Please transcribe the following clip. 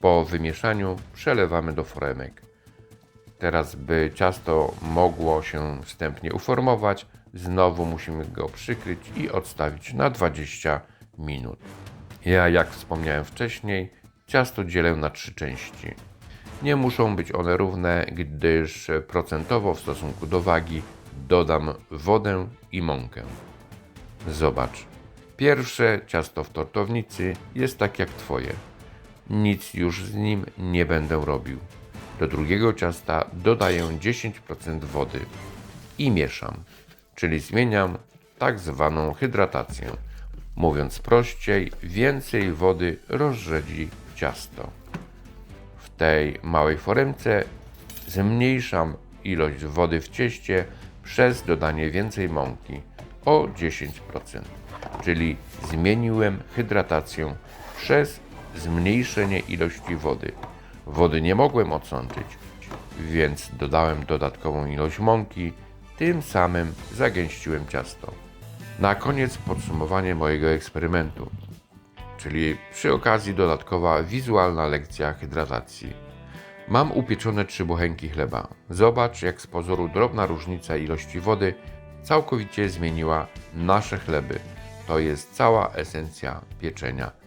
Po wymieszaniu przelewamy do foremek. Teraz, by ciasto mogło się wstępnie uformować, znowu musimy go przykryć i odstawić na 20 minut. Ja, jak wspomniałem wcześniej, ciasto dzielę na trzy części. Nie muszą być one równe, gdyż procentowo w stosunku do wagi dodam wodę i mąkę. Zobacz. Pierwsze ciasto w tortownicy jest tak jak twoje. Nic już z nim nie będę robił. Do drugiego ciasta dodaję 10% wody i mieszam, czyli zmieniam tak zwaną hydratację. Mówiąc prościej, więcej wody rozrzedzi ciasto. W tej małej foremce zmniejszam ilość wody w cieście przez dodanie więcej mąki o 10%, czyli zmieniłem hydratację przez zmniejszenie ilości wody. Wody nie mogłem odsączyć, więc dodałem dodatkową ilość mąki, tym samym zagęściłem ciasto. Na koniec podsumowanie mojego eksperymentu, czyli przy okazji dodatkowa wizualna lekcja hydratacji. Mam upieczone trzy bochenki chleba. Zobacz, jak z pozoru drobna różnica ilości wody całkowicie zmieniła nasze chleby. To jest cała esencja pieczenia